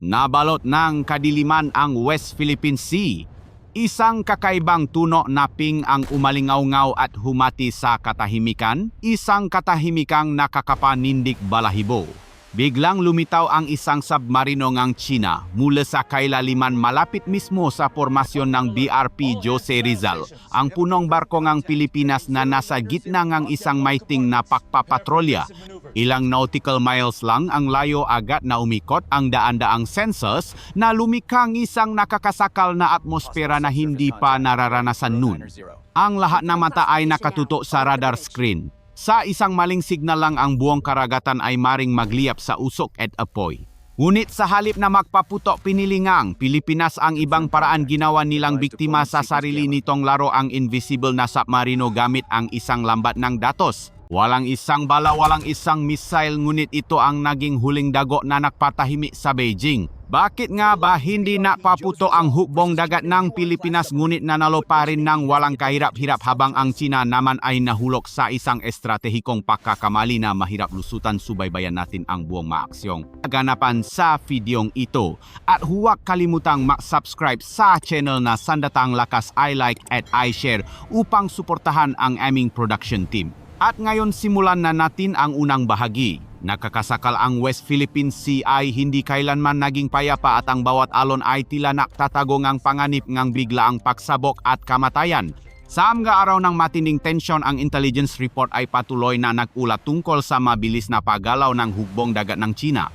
Nabalot ng kadiliman ang West Philippine Sea. Isang kakaibang tuno na ping ang umalingaw-ngaw at humati sa katahimikan, isang katahimikang nakakapanindik balahibo. Biglang lumitaw ang isang submarino ngang China mula sa kailaliman malapit mismo sa formasyon ng BRP Jose Rizal, ang punong barko ngang Pilipinas na nasa gitna ngang isang maiting na pakpapatrolya. Ilang nautical miles lang ang layo agad na umikot ang daan-daang sensors na lumikang isang nakakasakal na atmosfera na hindi pa nararanasan nun. Ang lahat ng mata ay nakatuto sa radar screen. Sa isang maling signal lang ang buong karagatan ay maring magliyap sa usok at apoy. Ngunit sa halip na magpaputok pinilingang, Pilipinas ang ibang paraan ginawa nilang biktima sa sarili nitong laro ang invisible na submarino gamit ang isang lambat ng datos. Walang isang bala, walang isang missile, ngunit ito ang naging huling dago na nakpatahimik sa Beijing. Bakit nga ba hindi napaputo ang hukbong dagat ng Pilipinas ngunit nanalo pa rin ng walang kahirap-hirap habang ang China naman ay nahulok sa isang estratehikong pagkakamali na mahirap lusutan subaybayan natin ang buong maaksyong ganapan sa videong ito. At huwag kalimutang mag-subscribe sa channel na Sandatang Lakas I Like at I Share upang suportahan ang aming production team. At ngayon simulan na natin ang unang bahagi. Nakakasakal ang West Philippine Sea ay hindi kailanman naging payapa at ang bawat alon ay tila naktatago ngang panganib ngang bigla ang pagsabok at kamatayan. Sa mga araw ng matinding tensyon, ang intelligence report ay patuloy na nag-ulat tungkol sa mabilis na paggalaw ng hugbong dagat ng China.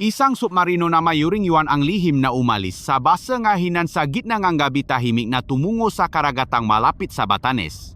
Isang submarino na mayuring yuan ang lihim na umalis sa basa nga hinan sa gitna ng gabi tahimik na tumungo sa karagatang malapit sa Batanes.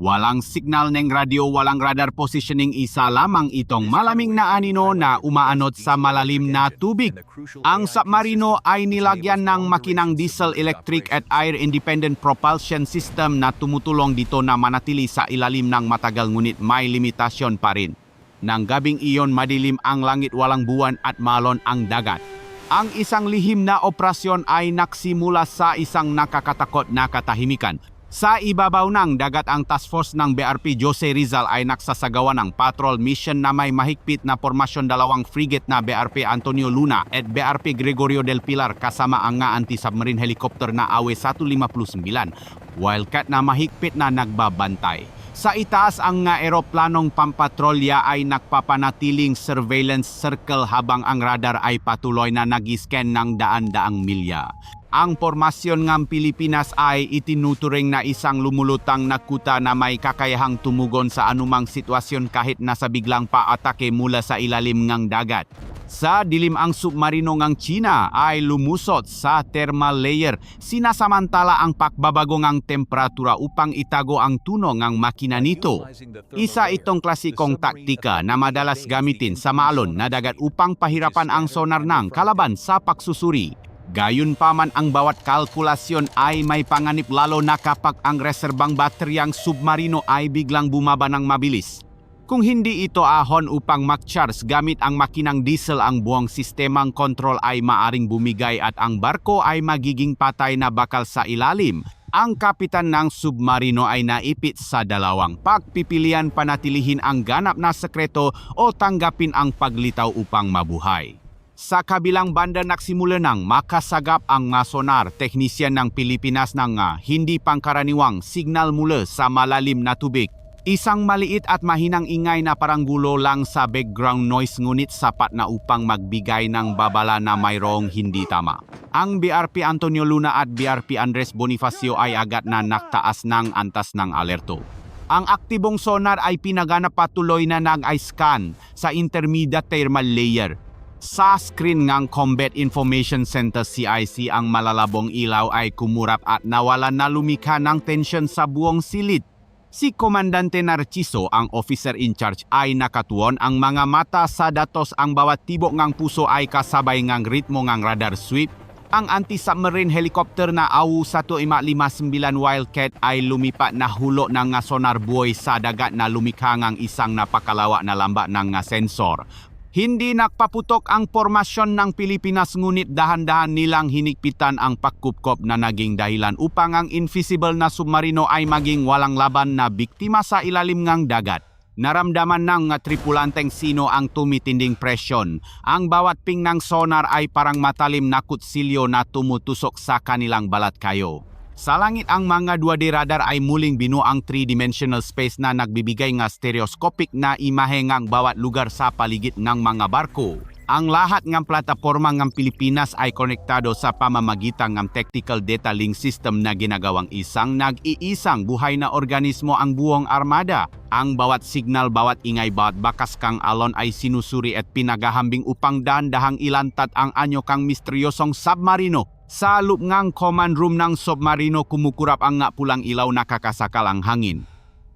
Walang signal ng radyo, walang radar positioning isa lamang itong malaming na anino na umaanod sa malalim na tubig. Ang submarino ay nilagyan ng makinang diesel electric at air independent propulsion system na tumutulong dito na manatili sa ilalim ng matagal ngunit may limitasyon pa rin. Nang gabing iyon madilim ang langit walang buwan at malon ang dagat. Ang isang lihim na operasyon ay naksimula sa isang nakakatakot na katahimikan. Sa ibabaw ng dagat ang task force ng BRP Jose Rizal ay nagsasagawa ng patrol mission na may mahigpit na formasyon dalawang frigate na BRP Antonio Luna at BRP Gregorio del Pilar kasama ang nga anti-submarine helicopter na AW-159, Wildcat na mahigpit na nagbabantay. Sa itaas ang nga eroplanong pampatrolya ay nagpapanatiling surveillance circle habang ang radar ay patuloy na nag-scan ng daan-daang milya. Ang formasyon ng Pilipinas ay itinuturing na isang lumulutang na kuta na may kakayahang tumugon sa anumang sitwasyon kahit nasa biglang paatake mula sa ilalim ng dagat. Sa dilim ang submarino ng China ay lumusot sa thermal layer sinasamantala ang pakbabago ng temperatura upang itago ang tuno ng makina nito. Isa itong klasikong taktika na madalas gamitin sa maalon na dagat upang pahirapan ang sonar ng kalaban sa pagsusuri. Gayunpaman ang bawat kalkulasyon ay may panganib lalo na kapag ang reserbang bateryang submarino ay biglang bumaba ng mabilis. Kung hindi ito ahon upang mag-charge gamit ang makinang diesel ang buong sistemang kontrol ay maaring bumigay at ang barko ay magiging patay na bakal sa ilalim. Ang kapitan ng submarino ay naipit sa dalawang pagpipilian panatilihin ang ganap na sekreto o tanggapin ang paglitaw upang mabuhay. Sa kabilang banda nagsimula nang makasagap ang mga sonar teknisyan ng Pilipinas ng nga hindi pangkaraniwang signal mula sa malalim na tubig. Isang maliit at mahinang ingay na parang gulo lang sa background noise ngunit sapat na upang magbigay ng babala na mayroong hindi tama. Ang BRP Antonio Luna at BRP Andres Bonifacio ay agad na naktaas ng antas ng alerto. Ang aktibong sonar ay pinaganap patuloy na nag-scan sa intermediate thermal layer sa screen ng Combat Information Center CIC ang malalabong ilaw ay kumurap at nawalan na lumikha ng tensyon sa buong silid. Si Komandante Narciso, ang officer in charge, ay nakatuon ang mga mata sa datos ang bawat tibok ng puso ay kasabay ng ritmo ng radar sweep. Ang anti-submarine helicopter na AW-1559 Wildcat ay lumipat na hulo ng sonar buoy sa dagat na lumikha ng isang napakalawa na lamba ng sensor. Hindi nakpaputok ang formasyon ng Pilipinas ngunit dahan-dahan nilang hinikpitan ang pagkupkop na naging dahilan upang ang invisible na submarino ay maging walang laban na biktima sa ilalim ng dagat. Naramdaman ng tripulanteng sino ang tumitinding presyon. Ang bawat ping ng sonar ay parang matalim na kutsilyo na tumutusok sa kanilang balat kayo. Sa langit ang mga 2D radar ay muling binuang three-dimensional space na nagbibigay nga stereoscopic na imahe ngang bawat lugar sa paligid ng mga barko. Ang lahat ng plataporma ng Pilipinas ay konektado sa pamamagitan ng Technical Data Link System na ginagawang isang nag-iisang buhay na organismo ang buong armada. Ang bawat signal, bawat ingay, bawat bakas kang alon ay sinusuri at pinagahambing upang dahan-dahang ilantat ang anyo kang misteryosong submarino. Sa loob ngang command room ng submarino kumukurap ang nga pulang ilaw na kakasakal ang hangin.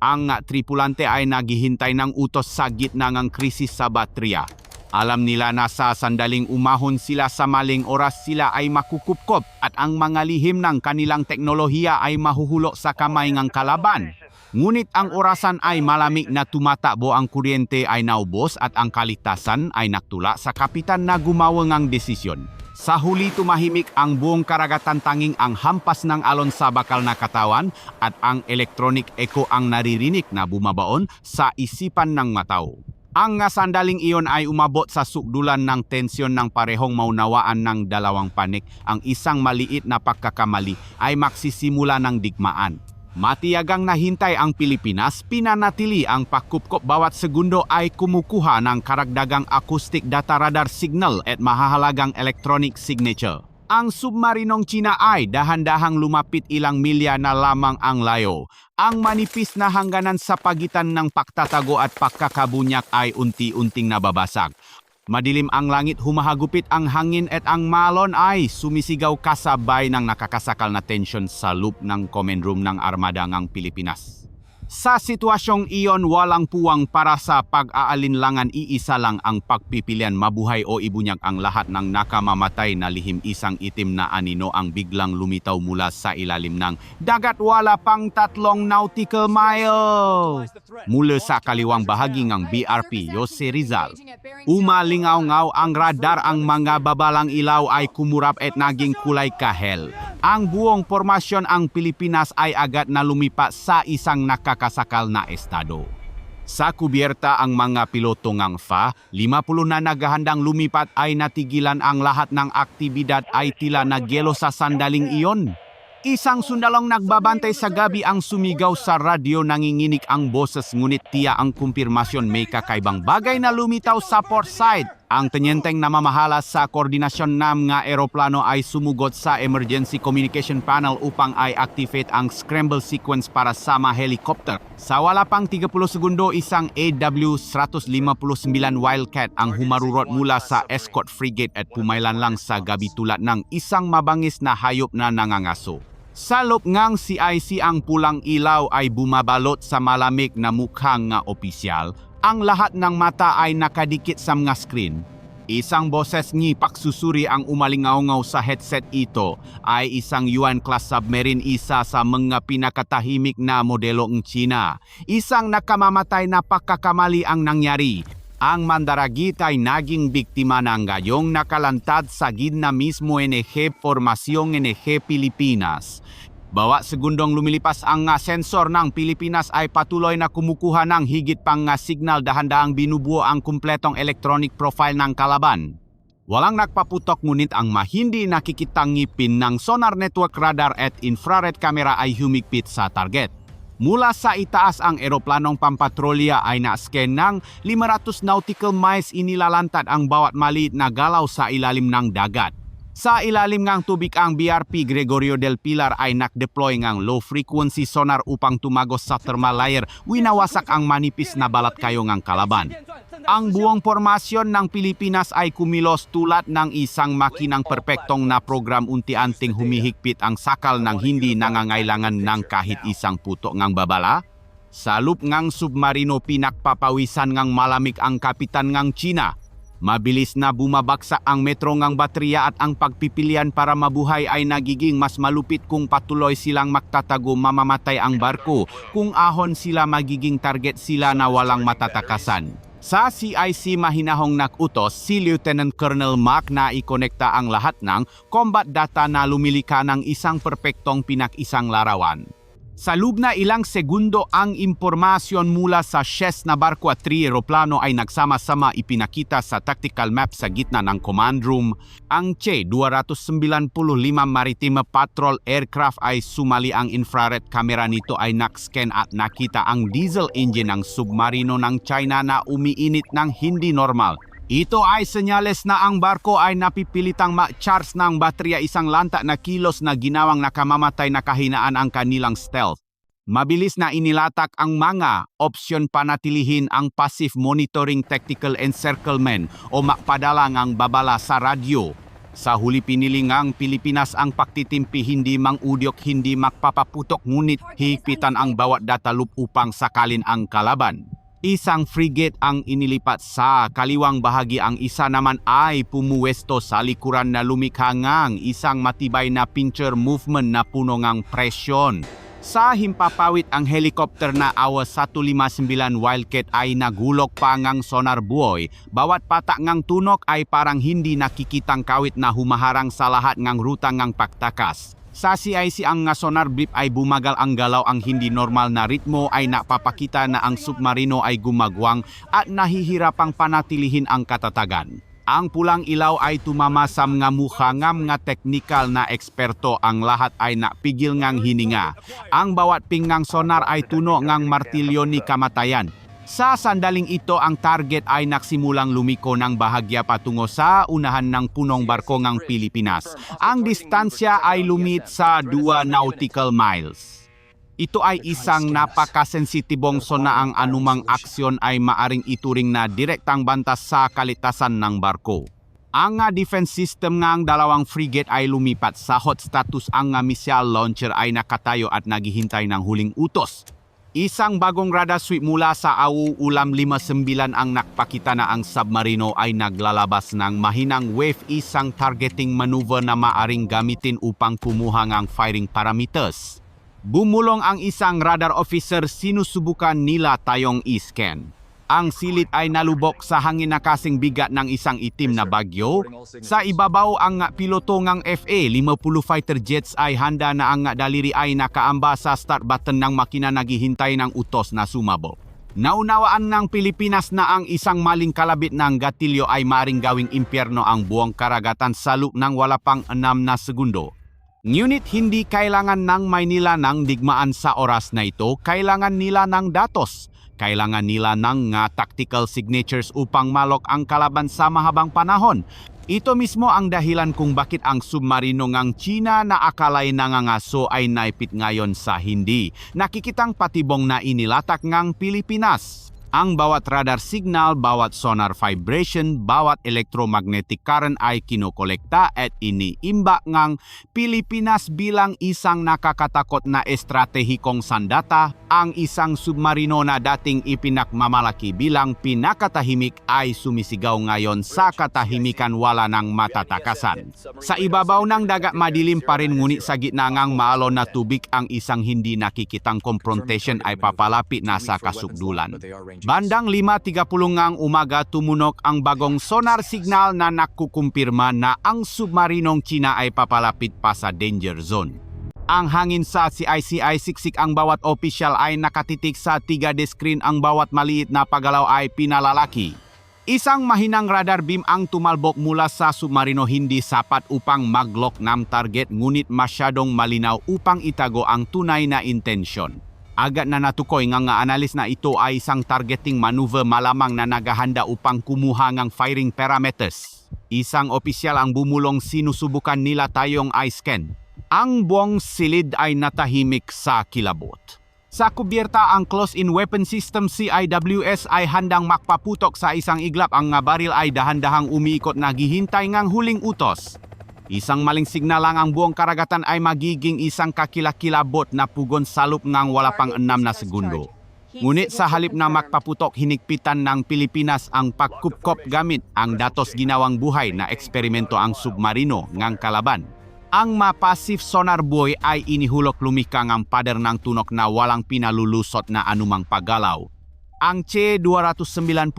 Ang nga tripulante ay naghihintay ng utos sa gitna ng krisis sa baterya. Alam nila na sa sandaling umahon sila sa maling oras sila ay makukupkop at ang mga lihim ng kanilang teknolohiya ay mahuhulo sa kamay ng kalaban. Ngunit ang orasan ay malamig na tumatakbo ang kuryente ay naubos at ang kaligtasan ay naktula sa kapitan na gumawa ng desisyon. Sa huli tumahimik ang buong karagatan tanging ang hampas ng alon sa bakal na katawan at ang electronic echo ang naririnig na bumabaon sa isipan ng matao. Ang sandaling iyon ay umabot sa sukdulan ng tensyon ng parehong maunawaan ng dalawang panik. Ang isang maliit na pagkakamali ay magsisimula ng digmaan. Matiyagang nahintay ang Pilipinas, pinanatili ang pakupkop bawat segundo ay kumukuha ng karagdagang acoustic data radar signal at mahahalagang electronic signature. Ang submarinong China ay dahan-dahang lumapit ilang milya na lamang ang layo. Ang manipis na hangganan sa pagitan ng paktatago at pagkakabunyak ay unti-unting nababasag. Madilim ang langit, humahagupit ang hangin at ang malon ay sumisigaw kasabay ng nakakasakal na tensyon sa loop ng command room ng Armada ng Pilipinas. Sa sitwasyong iyon, walang puwang para sa pag-aalinlangan iisa lang ang pagpipilian. Mabuhay o ibunyag ang lahat ng nakamamatay na lihim. Isang itim na anino ang biglang lumitaw mula sa ilalim ng dagat. Wala pang tatlong nautical mile. Mula sa kaliwang bahagi ng BRP, Jose Rizal, Umalingaw-ngaw ang radar. Ang mga babalang ilaw ay kumurap at naging kulay kahel. Ang buong formasyon ang Pilipinas ay agad na lumipa sa isang nakakasakal na estado. Sa kubierta ang mga piloto ng FA, 50 na naghahandang lumipat ay natigilan ang lahat ng aktibidad ay tila nagyelo sa sandaling iyon. Isang sundalong nagbabantay sa gabi ang sumigaw sa radyo nanginginig ang boses ngunit tiya ang kumpirmasyon may kakaibang bagay na lumitaw sa port side. Ang tenyenteng namamahala sa koordinasyon ng nga eroplano ay sumugot sa emergency communication panel upang ay activate ang scramble sequence para sa mga helicopter. Sa wala pang 30 segundo, isang AW-159 Wildcat ang humarurot mula sa escort frigate at pumailan lang sa gabi tulad ng isang mabangis na hayop na nangangaso. Sa loob ngang CIC ang pulang ilaw ay bumabalot sa malamig na mukhang nga opisyal. Ang lahat ng mata ay nakadikit sa mga screen. Isang boses ni paksusuri ang umalingaw sa headset ito ay isang Yuan-class submarine isa sa mga pinakatahimik na modelo ng China. Isang nakamamatay na pagkakamali ang nangyari. Ang Mandaragit ay naging biktima ng gayong nakalantad sa gitna mismo NG Formasyong NG Pilipinas. Bawa segundong lumilipas ang nga sensor ng Pilipinas ay patuloy na kumukuha ng higit pang nga signal dahan-dahang binubuo ang kumpletong electronic profile ng kalaban. Walang nagpaputok ngunit ang mahindi nakikitang ngipin ng sonar network radar at infrared camera ay humigpit sa target. Mula sa itaas ang eroplanong pampatrolya ay na-scan ng 500 nautical miles inilalantad ang bawat maliit na galaw sa ilalim ng dagat. Sa ilalim ngang tubig ang BRP Gregorio del Pilar ay nak-deploy ngang low-frequency sonar upang tumagos sa thermal layer winawasak ang manipis na balat kayo ngang kalaban. Ang buong formasyon ng Pilipinas ay kumilos tulad ng isang makinang perpektong na program unti-anting humihigpit ang sakal ng hindi nangangailangan ng kahit isang puto ngang babala. Sa loop ngang submarino pinakpapawisan ngang malamig ang kapitan ngang China Mabilis na bumabaksak ang metro ngang baterya at ang pagpipilian para mabuhay ay nagiging mas malupit kung patuloy silang magtatago mamamatay ang barko. Kung ahon sila magiging target sila na walang matatakasan. Sa CIC mahinahong nakutos si Lieutenant Colonel Mac na ikonekta ang lahat ng combat data na lumilika ng isang perpektong pinak-isang larawan. Sa loob na ilang segundo ang impormasyon mula sa chest na barko at tri eroplano ay nagsama-sama ipinakita sa tactical map sa gitna ng command room. Ang Che-295 Maritime Patrol Aircraft ay sumali ang infrared camera nito ay nakscan at nakita ang diesel engine ng submarino ng China na umiinit ng hindi normal. Ito ay senyales na ang barko ay napipilitang ma-charge ng baterya isang lanta na kilos na ginawang nakamamatay na kahinaan ang kanilang stealth. Mabilis na inilatak ang mga opsyon panatilihin ang passive monitoring tactical encirclement o makpadala ang babala sa radyo. Sa huli piniling ang Pilipinas ang paktitimpi hindi mangudyok hindi makpapaputok ngunit higpitan ang bawat data loop upang sakalin ang kalaban. Isang frigate ang inilipat sa kaliwang bahagi ang isa naman ay pumuwesto sa likuran na lumikha ngang isang matibay na pincher movement na puno ngang presyon. Sa himpapawit ang helicopter na AWA 159 Wildcat ay nagulok pa ngang sonar buoy. Bawat patak ngang tunok ay parang hindi nakikitang kawit na humaharang sa lahat ngang ruta ngang paktakas. Sa CIC ang nga sonar blip ay bumagal ang galaw ang hindi normal na ritmo ay napapakita na ang submarino ay gumagwang at nahihirapang panatilihin ang katatagan. Ang pulang ilaw ay tumamasam nga mukha ngam nga teknikal na eksperto ang lahat ay napigil ngang hininga. Ang bawat pingang sonar ay tuno ngang martilyo ni kamatayan. Sa sandaling ito ang target ay nagsimulang lumiko ng bahagya patungo sa unahan ng punong barko ng Pilipinas. Ang distansya ay lumit sa 2 nautical miles. Ito ay isang napakasensitibong sona ang anumang aksyon ay maaring ituring na direktang bantas sa kalitasan ng barko. Ang nga defense system nga ang dalawang frigate ay lumipat sa hot status ang nga missile launcher ay nakatayo at naghihintay ng huling utos. Isang bagong radar sweep mula sa AU Ulam 59 ang nakpakita na ang submarino ay naglalabas ng mahinang wave isang targeting maneuver na maaring gamitin upang kumuha ng firing parameters. Bumulong ang isang radar officer sinusubukan nila tayong i-scan. Ang silit ay nalubok sa hangin na kasing bigat ng isang itim na bagyo. Sa ibabaw ang piloto ng FA-50 fighter jets ay handa na ang daliri ay nakaamba sa start button ng makina naghihintay ng utos na sumabog. Naunawaan ng Pilipinas na ang isang maling kalabit ng gatilyo ay maring gawing impyerno ang buong karagatan sa loop ng wala pang enam na segundo. Ngunit hindi kailangan ng Maynila ng digmaan sa oras na ito, kailangan nila ng datos. Kailangan nila ng nga tactical signatures upang malok ang kalaban sa mahabang panahon. Ito mismo ang dahilan kung bakit ang submarino ngang China na akalay nangangaso ay naipit ngayon sa hindi. Nakikitang patibong na inilatak ngang Pilipinas. Ang bawat radar signal, bawat sonar vibration, bawat electromagnetic current ay kinokolekta at iniimba ngang Pilipinas bilang isang nakakatakot na estratehikong sandata. Ang isang submarino na dating ipinakmamalaki bilang pinakatahimik ay sumisigaw ngayon sa katahimikan wala ng matatakasan. Sa ibabaw ng dagat madilim pa rin ngunit sa gitna ngang maalon na tubig ang isang hindi nakikitang confrontation ay papalapit na sa kasukdulan. Bandang 5.30 ngang umaga tumunok ang bagong sonar signal na nakukumpirma na ang submarinong China ay papalapit pa sa danger zone. Ang hangin sa CICI siksik ang bawat opisyal ay nakatitik sa tiga de screen ang bawat maliit na pagalaw ay pinalalaki. Isang mahinang radar beam ang tumalbok mula sa submarino hindi sapat upang maglock ng target ngunit masyadong malinaw upang itago ang tunay na intensyon. Agad na natukoy nga nga analis na ito ay isang targeting maneuver malamang na naghahanda upang kumuha ng firing parameters. Isang opisyal ang bumulong sinusubukan nila tayong i-scan. Ang buong silid ay natahimik sa kilabot. Sa kubyerta ang close-in weapon system CIWS ay handang makpaputok sa isang iglap ang nga baril ay dahan-dahang umiikot na gihintay ngang huling utos. Isang maling signal lang ang buong karagatan ay magiging isang kakilakilabot na pugon salup ngang wala pang enam na segundo. Ngunit sa halip na makpaputok hinigpitan ng Pilipinas ang pagkupkop gamit ang datos ginawang buhay na eksperimento ang submarino ngang kalaban. Ang mapasif sonar buoy ay inihulok lumikang ang pader ng tunok na walang pinalulusot na anumang paggalaw. Ang C-295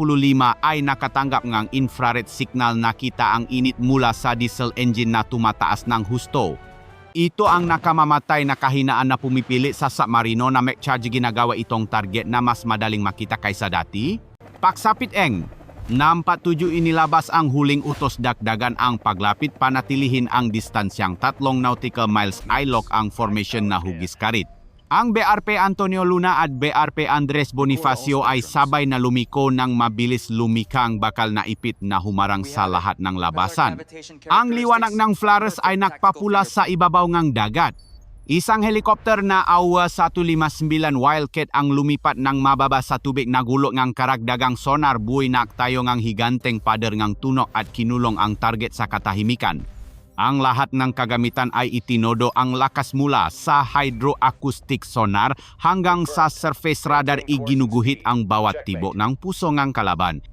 ay nakatanggap ng infrared signal na kita ang init mula sa diesel engine na tumataas ng husto. Ito ang nakamamatay na kahinaan na pumipili sa submarino na may charge ginagawa itong target na mas madaling makita kaysa dati. Paksapit eng, Nampat tuju inilabas ang huling utos dakdagan ang paglapit panatilihin ang distansyang tatlong nautical miles ilok ang formation na hugis karit. Ang BRP Antonio Luna at BRP Andres Bonifacio ay sabay na lumiko ng mabilis lumikang bakal na ipit na humarang sa lahat ng labasan. Ang liwanag ng Flores ay nakpapula sa ibabaw ng dagat. Isang helikopter na AWA 159 Wildcat ang lumipat ng mababa sa tubig na gulo ng karagdagang sonar buoy na tayo ng higanteng pader ng tunok at kinulong ang target sa katahimikan. Ang lahat ng kagamitan ay itinodo ang lakas mula sa hydroacoustic sonar hanggang sa surface radar iginuguhit ang bawat tibok ng puso ng kalaban.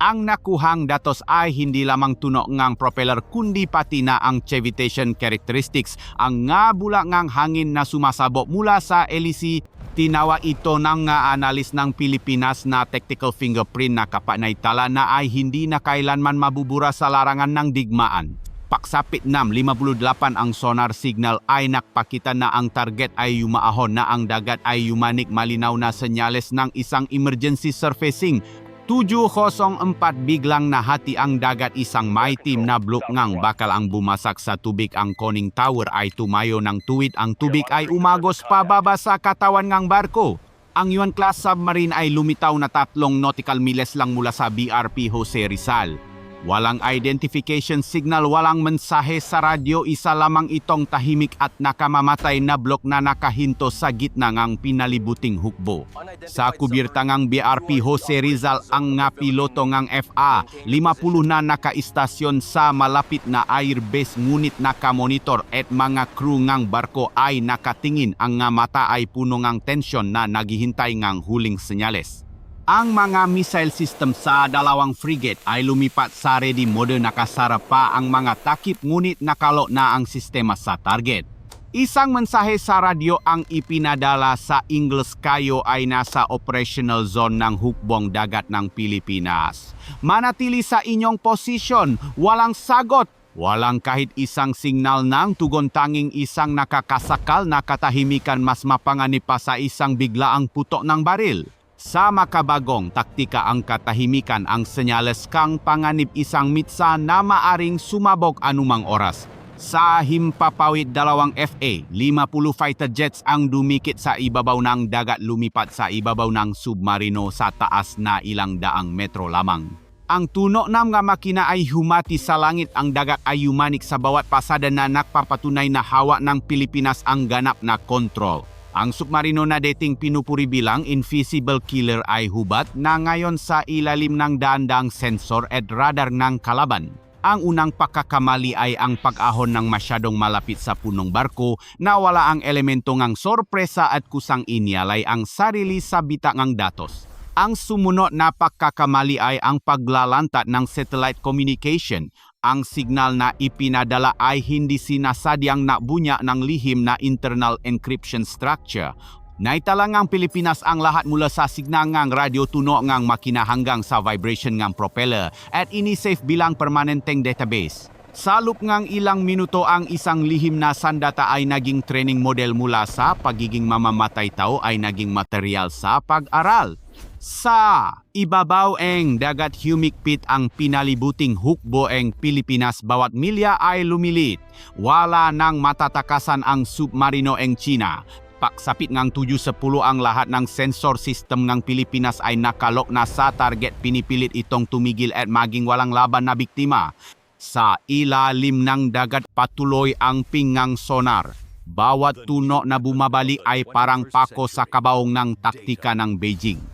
Ang nakuhang datos ay hindi lamang tuno ngang propeller kundi pati na ang cevitation characteristics, ang nga bula ngang hangin na sumasabok mula sa LEC Tinawa ito ng nga analis ng Pilipinas na tactical fingerprint na kapanaitala na ay hindi na kailanman mabubura sa larangan ng digmaan. Paksapit nam 58 ang sonar signal. Ay nakpakita na ang target ay yumaahon na ang dagat ay yumanik. Malinaw na senyales ng isang emergency surfacing. 704 biglang nahati ang dagat. Isang may team na blok ngang bakal ang bumasak sa tubig. Ang conning tower ay tumayo ng tuwid. Ang tubig ay umagos pababa sa katawan ng barko. Ang Yuan class submarine ay lumitaw na tatlong nautical miles lang mula sa BRP Jose Rizal. Walang identification signal, walang mensahe sa radyo, isa lamang itong tahimik at nakamamatay na blok na nakahinto sa gitna ng pinalibuting hukbo. Sa kubirta ng BRP Jose Rizal ang nga piloto ng FA, 50 na nakaistasyon sa malapit na airbase ngunit nakamonitor at mga crew ng barko ay nakatingin ang nga mata ay puno ng tensyon na naghihintay ng huling senyales. Ang mga missile system sa dalawang frigate ay lumipat sa ready mode nakasara pa ang mga takip ngunit nakalo na ang sistema sa target. Isang mensahe sa radyo ang ipinadala sa Ingles kayo ay nasa operational zone ng hukbong dagat ng Pilipinas. Manatili sa inyong posisyon, walang sagot, walang kahit isang signal ng tugon tanging isang nakakasakal na katahimikan mas mapanganib pa sa isang biglaang putok ng baril. Sa makabagong taktika ang katahimikan ang senyales kang panganib isang mitsa na maaring sumabog anumang oras. Sa himpapawid dalawang FA, 50 fighter jets ang dumikit sa ibabaw ng dagat lumipat sa ibabaw ng submarino sa taas na ilang daang metro lamang. Ang tuno ng nga makina ay humati sa langit ang dagat ay yumanik sa bawat pasada na nakpapatunay na hawa ng Pilipinas ang ganap na kontrol. Ang submarino na dating pinupuri bilang invisible killer ay hubat na ngayon sa ilalim ng daandang sensor at radar ng kalaban. Ang unang pagkakamali ay ang pag-ahon ng masyadong malapit sa punong barko na wala ang elemento ng sorpresa at kusang inyalay ang sarili sa bita ng datos. Ang sumunod na pagkakamali ay ang paglalanta ng satellite communication ang signal na ipinadala ay hindi sinasadyang nabunya ng lihim na internal encryption structure. Naitalang ang Pilipinas ang lahat mula sa signangang radio tuno ngang makina hanggang sa vibration ngang propeller at ini-save bilang permanenteng database. Salup ngang ilang minuto ang isang lihim na sandata ay naging training model mula sa pagiging mamamatay tao ay naging material sa pag-aral. Sa ibabaw eng dagat humigpit ang pinalibuting hukbo eng Pilipinas bawat milya ay lumilit. Wala nang matatakasan ang submarino eng China. Paksapit ngang 710 ang lahat ng sensor system ng Pilipinas ay nakalok na sa target pinipilit itong tumigil at maging walang laban na biktima. Sa ilalim ng dagat patuloy ang pingang sonar. Bawat tuno na bumabali ay parang pako sa kabaong ng taktika ng Beijing.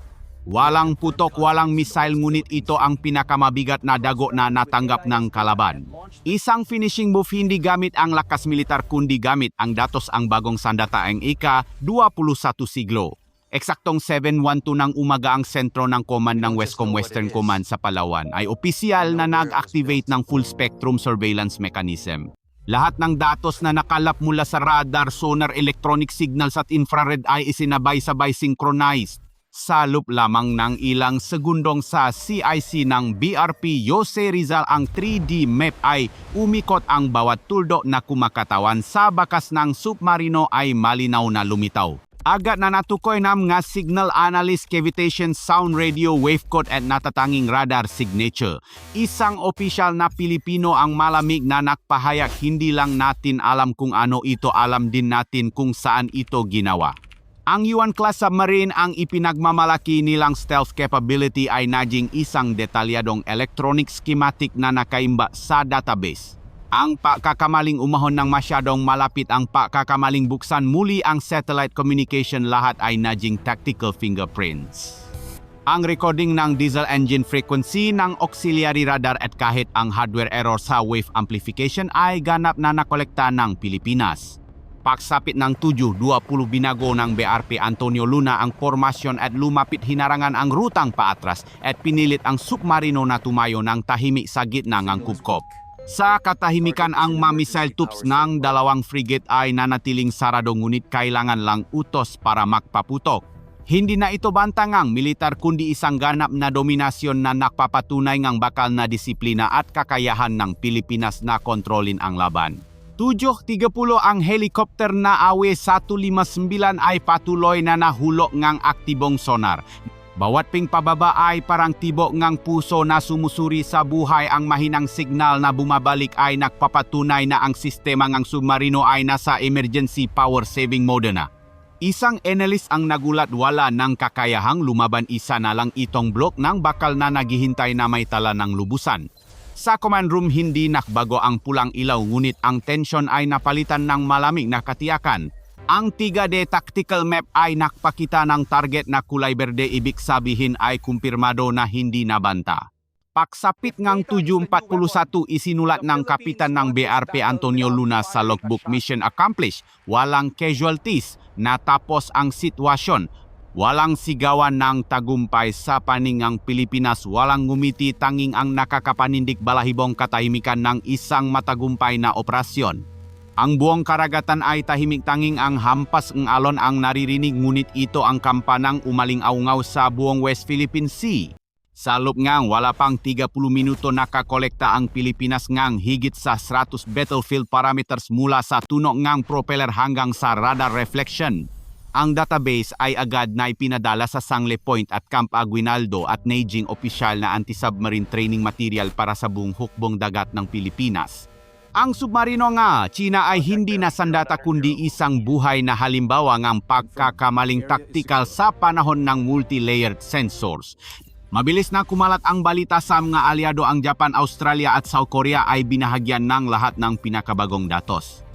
Walang putok, walang missile ngunit ito ang pinakamabigat na dago na natanggap ng kalaban. Isang finishing move hindi gamit ang lakas militar kundi gamit ang datos ang bagong sandata ang ika-21 siglo. Eksaktong 7.12 ng umaga ang sentro ng command ng Westcom Western Command sa Palawan ay opisyal na nag-activate ng full spectrum surveillance mechanism. Lahat ng datos na nakalap mula sa radar, sonar, electronic signals at infrared ay isinabay-sabay synchronized Salup lamang ng ilang segundong sa CIC ng BRP Jose Rizal ang 3D map ay umikot ang bawat tuldo na kumakatawan sa bakas ng submarino ay malinaw na lumitaw. Agad na natukoy nam nga signal analyst cavitation sound radio wavecode at natatanging radar signature. Isang opisyal na Pilipino ang malamig na nakpahayag hindi lang natin alam kung ano ito alam din natin kung saan ito ginawa. Ang Yuan class submarine ang ipinagmamalaki nilang stealth capability ay naging isang detalyadong electronic schematic na nakaimba sa database. Ang pakakamaling umahon ng masyadong malapit ang pakakamaling buksan muli ang satellite communication lahat ay naging tactical fingerprints. Ang recording ng diesel engine frequency ng auxiliary radar at kahit ang hardware error sa wave amplification ay ganap na nakolekta ng Pilipinas. Pagsapit ng 7.20 binago ng BRP Antonio Luna ang formasyon at lumapit hinarangan ang rutang paatras at pinilit ang submarino na tumayo ng tahimik sa gitna ng kupkop. Sa katahimikan ang mga missile tubes ng dalawang frigate ay nanatiling sarado ngunit kailangan lang utos para magpaputok. Hindi na ito bantangang militar kundi isang ganap na dominasyon na nakpapatunay ng bakal na disiplina at kakayahan ng Pilipinas na kontrolin ang laban. Tujuh 30 ang helikopter na AW159 ay patuloy na nahulog ngang aktibong sonar. Bawat ping pababa ay parang tibo ngang puso na sumusuri sa buhay ang mahinang signal na bumabalik ay nagpapatunay na ang sistema ng submarino ay nasa emergency power saving mode na. Isang analyst ang nagulat wala ng kakayahang lumaban isa na lang itong blok ng bakal na naghihintay na may tala ng lubusan. Sa command room hindi nakbago ang pulang ilaw ngunit ang tensyon ay napalitan ng malamig na katiyakan. Ang 3D tactical map ay nakpakita ng target na kulay berde ibig sabihin ay kumpirmado na hindi nabanta. Paksapit ngang 741 isinulat ng kapitan ng BRP Antonio Luna sa logbook mission accomplished. Walang casualties, natapos ang sitwasyon. Walang sigawan ng tagumpay sa paningang Pilipinas, walang ngumiti tanging ang nakakapanindik balahibong katahimikan ng isang matagumpay na operasyon. Ang buong karagatan ay tahimik tanging ang hampas ng alon ang naririnig ngunit ito ang kampanang umaling-aungaw sa buong West Philippine Sea. Sa loob ngang wala pang 30 minuto nakakolekta ang Pilipinas ngang higit sa 100 battlefield parameters mula sa tunog ngang propeller hanggang sa radar reflection. Ang database ay agad na ipinadala sa Sangle Point at Camp Aguinaldo at Neijing opisyal na anti-submarine training material para sa buong hukbong dagat ng Pilipinas. Ang submarino nga, China ay hindi na sandata kundi isang buhay na halimbawa ng pagkakamaling taktikal sa panahon ng multi-layered sensors. Mabilis na kumalat ang balita sa mga aliado ang Japan, Australia at South Korea ay binahagyan ng lahat ng pinakabagong datos.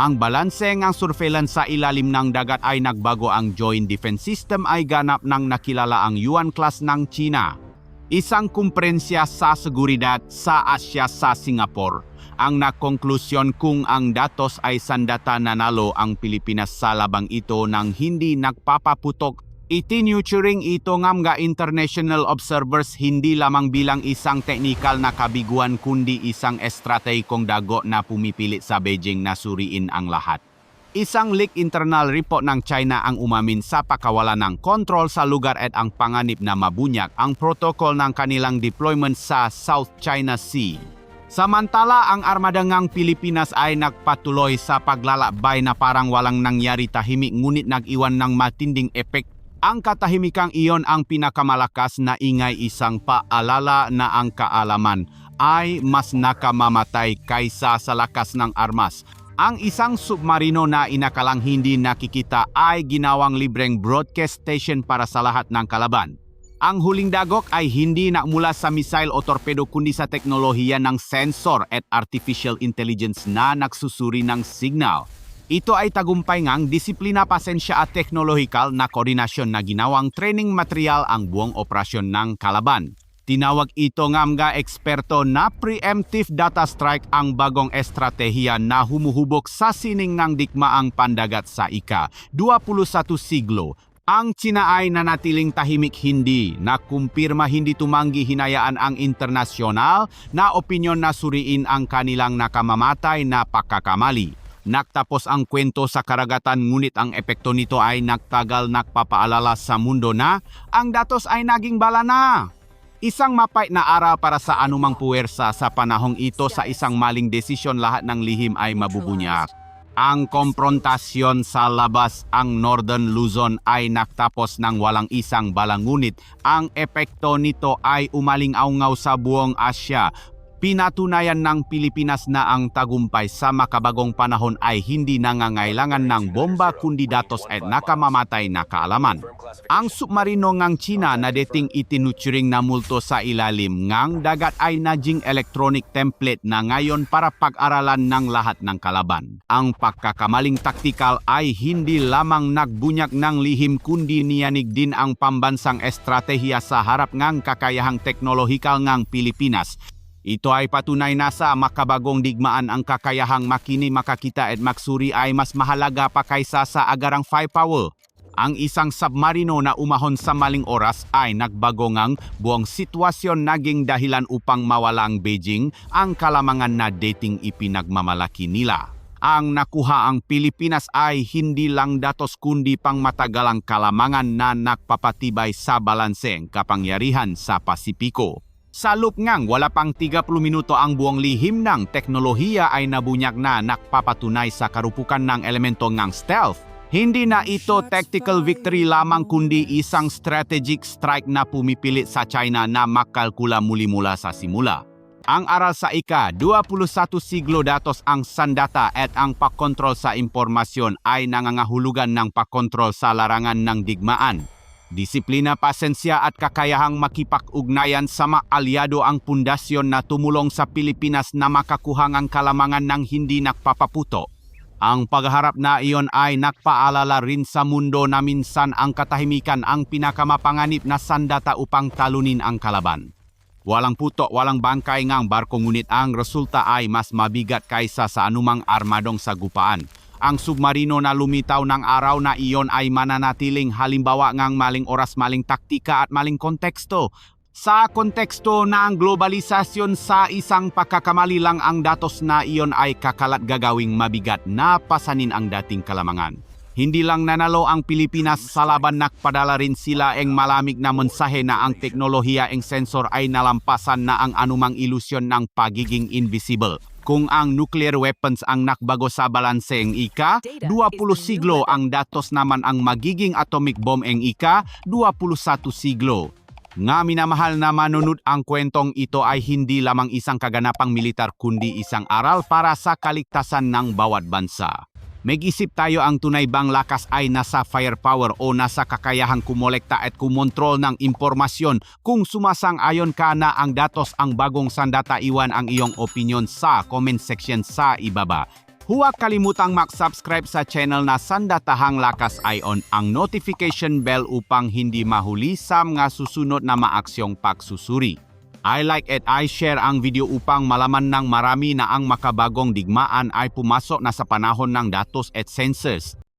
Ang balanse ng surveillance sa ilalim ng dagat ay nagbago ang Joint Defense System ay ganap ng nakilala ang Yuan class ng China. Isang kumprensya sa seguridad sa Asya sa Singapore. Ang nakonklusyon kung ang datos ay sandata nanalo ang Pilipinas sa labang ito nang hindi nagpapaputok Itinuturing ito ngam nga international observers hindi lamang bilang isang teknikal na kabiguan kundi isang estratehikong dago na pumipilit sa Beijing na suriin ang lahat. Isang leak internal report ng China ang umamin sa pakawalan ng kontrol sa lugar at ang panganib na mabunyak ang protocol ng kanilang deployment sa South China Sea. Samantala, ang armada ngang Pilipinas ay nagpatuloy sa paglalakbay na parang walang nangyari tahimik ngunit nag-iwan ng matinding epek ang katahimikang iyon ang pinakamalakas na ingay isang paalala na ang kaalaman ay mas nakamamatay kaysa sa lakas ng armas. Ang isang submarino na inakalang hindi nakikita ay ginawang libreng broadcast station para sa lahat ng kalaban. Ang huling dagok ay hindi na mula sa missile o torpedo kundi sa teknolohiya ng sensor at artificial intelligence na nagsusuri ng signal. Ito ay tagumpay ngang disiplina pasensya at teknolohikal na koordinasyon na ginawang training material ang buong operasyon ng kalaban. Tinawag ito nga mga eksperto na preemptive data strike ang bagong estratehiya na humuhubok sa sining ng digmaang pandagat sa ika 21 siglo. Ang China ay nanatiling tahimik hindi na kumpirma hindi tumanggi hinayaan ang internasyonal na opinyon na suriin ang kanilang nakamamatay na pagkakamali. Naktapos ang kwento sa karagatan ngunit ang epekto nito ay nagtagal nagpapaalala sa mundo na ang datos ay naging bala na. Isang mapait na aral para sa anumang puwersa sa panahong ito sa isang maling desisyon lahat ng lihim ay mabubunyak. Ang komprontasyon sa labas ang Northern Luzon ay naktapos ng walang isang balangunit. Ang epekto nito ay umaling-aungaw sa buong Asya. Pinatunayan ng Pilipinas na ang tagumpay sa makabagong panahon ay hindi nangangailangan ng bomba kundi datos at nakamamatay na kaalaman. Ang submarino ngang China na dating itinuturing na multo sa ilalim ngang dagat ay naging electronic template na ngayon para pag-aralan ng lahat ng kalaban. Ang pagkakamaling taktikal ay hindi lamang nagbunyak ng lihim kundi niyanig din ang pambansang estratehiya sa harap ngang kakayahang teknolohikal ngang Pilipinas. Ito ay patunay na sa makabagong digmaan ang kakayahang makini makakita at maksuri ay mas mahalaga pa kaysa sa agarang firepower. Ang isang submarino na umahon sa maling oras ay nagbago ngang buong sitwasyon naging dahilan upang mawala ang Beijing ang kalamangan na dating ipinagmamalaki nila. Ang nakuha ang Pilipinas ay hindi lang datos kundi pang matagalang kalamangan na nagpapatibay sa balanseng kapangyarihan sa Pasipiko. Sa loop ngang wala pang 30 minuto ang buong lihim ng teknolohiya ay nabunyak na nakpapatunay sa karupukan ng elemento ng stealth. Hindi na ito tactical victory lamang kundi isang strategic strike na pumipilit sa China na makalkula muli mula sa simula. Ang aral sa ika, 21 siglo datos ang sandata at ang pagkontrol sa impormasyon ay nangangahulugan ng pagkontrol sa larangan ng digmaan. Disiplina, pasensya at kakayahang makipag-ugnayan sa maalyado ang pundasyon na tumulong sa Pilipinas na makakuha ang kalamangan ng hindi nakpapaputo. Ang pagharap na iyon ay nakpaalala rin sa mundo na minsan ang katahimikan ang pinakamapanganib na sandata upang talunin ang kalaban. Walang puto, walang bangkay ngang barko ngunit ang resulta ay mas mabigat kaysa sa anumang armadong sagupaan ang submarino na lumitaw ng araw na iyon ay mananatiling halimbawa ngang maling oras, maling taktika at maling konteksto. Sa konteksto ang globalisasyon sa isang pagkakamali lang ang datos na iyon ay kakalat gagawing mabigat na pasanin ang dating kalamangan. Hindi lang nanalo ang Pilipinas sa laban nakpadala rin sila ang malamig na mensahe na ang teknolohiya ang sensor ay nalampasan na ang anumang ilusyon ng pagiging invisible. Kung ang nuclear weapons ang nakbago sa balanseng ika, 20 siglo ang datos naman ang magiging atomic bomb ang ika, 21 siglo. Nga minamahal na manunod ang kwentong ito ay hindi lamang isang kaganapang militar kundi isang aral para sa kaligtasan ng bawat bansa. Mag-isip tayo ang tunay bang lakas ay nasa firepower o nasa kakayahang kumolekta at kumontrol ng impormasyon. Kung sumasang-ayon ka na ang datos ang bagong sandata, iwan ang iyong opinion sa comment section sa ibaba. Huwag kalimutang mag-subscribe sa channel na Sandatahang Lakas Ion ang notification bell upang hindi mahuli sa mga susunod na maaksyong pagsusuri. I like at I share ang video upang malaman ng marami na ang makabagong digmaan ay pumasok na sa panahon ng datos at sensors.